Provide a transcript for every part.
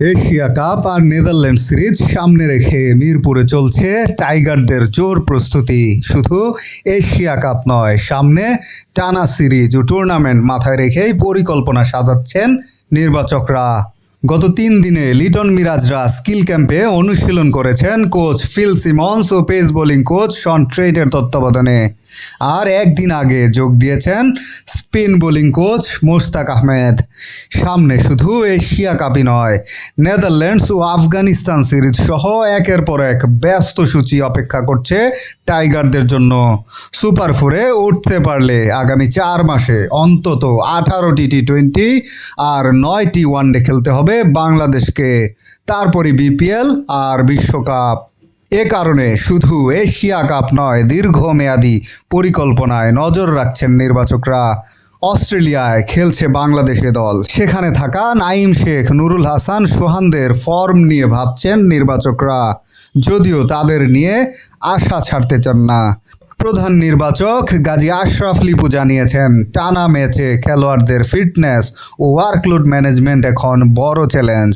Asia cup আর Netherland series সামনে রেখে মিরপুরে চলছে টাইগারদের জোর প্রস্তুতি। শুধু এশিয়া কাপ নয়, সামনে টানা সিরিজ ও টুর্নামেন্ট মাথায় রেখেই পরিকল্পনা সাজাচ্ছেন নির্বাচকরা। গত তিন দিনে লিটন মিরাজরা স্কিল ক্যাম্পে অনুশীলন করেছেন কোচ ফিল সিমন্স ও পেস বোলিং কোচ শন ট্রেটের তত্ত্বাবধানে। আর একদিন আগে যোগ দিয়েছেন spin bowling coach Mushtaq Ahmed. সামনে শুধু এশিয়া কাপই নয়, নেদারল্যান্ডস ও আফগানিস্তান সিরিজ সহ একের পর এক ব্যস্ত সূচি অপেক্ষা করছে টাইগারদের জন্য। সুপার ফোরে উঠতে পারলে আগামী চার মাসে অন্তত আঠারোটি টি টোয়েন্টি আর নয়টি ওয়ানডে খেলতে হবে বাংলাদেশকে। তারপরে বিপিএল আর বিশ্বকাপ। এ কারণে শুধু এশিয়া কাপ নয়, দীর্ঘমেয়াদী পরিকল্পনায় নজর রাখছেন নির্বাচকরা। অস্ট্রেলিয়ায় খেলছে বাংলাদেশে দল। সেখানে থাকা নাইম শেখ, নুরুল হাসান, সোহানদের ফর্ম নিয়ে ভাবছেন নির্বাচকরা। যদিও তাদের নিয়ে আশা ছাড়তে চান না। প্রধান নির্বাচক গাজী আশরাফ লিপু জানিয়েছেন, টানা ম্যাচে খেলোয়াড়দের ফিটনেস ও ওয়ার্কলোড ম্যানেজমেন্ট এখন বড় চ্যালেঞ্জ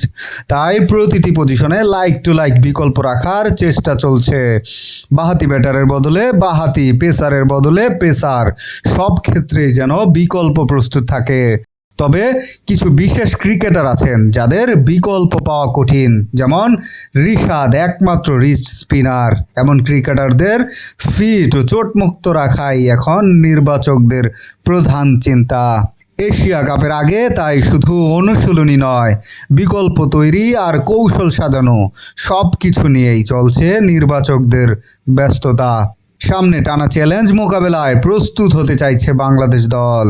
তাই প্রতিটি পজিশনে লাইক টু লাইক বিকল্প রাখার চেষ্টা চলছে। বাহাতি ব্যাটারের বদলে বাহাতি পেসারের বদলে পেসার। সব ক্ষেত্রেই যেন বিকল্প প্রস্তুত থাকে। তবে কিছু বিশেষ ক্রিকেটার আছেন যাদের বিকল্প পাওয়া কঠিন। যেমন রিশাদ, একমাত্র রিস্ট স্পিনার এমন ক্রিকেটারদের ফিট ও চোটমুক্ত রাখাই এখন নির্বাচকদের প্রধান চিন্তা। এশিয়া কাপের আগে তাই শুধু অনুশীলনী নয়, বিকল্প তৈরি আর কৌশল সাজানো সব কিছু নিয়েই চলছে নির্বাচকদের ব্যস্ততা। সামনে টানা চ্যালেঞ্জ মোকাবেলায় প্রস্তুত হতে চাইছে বাংলাদেশ দল।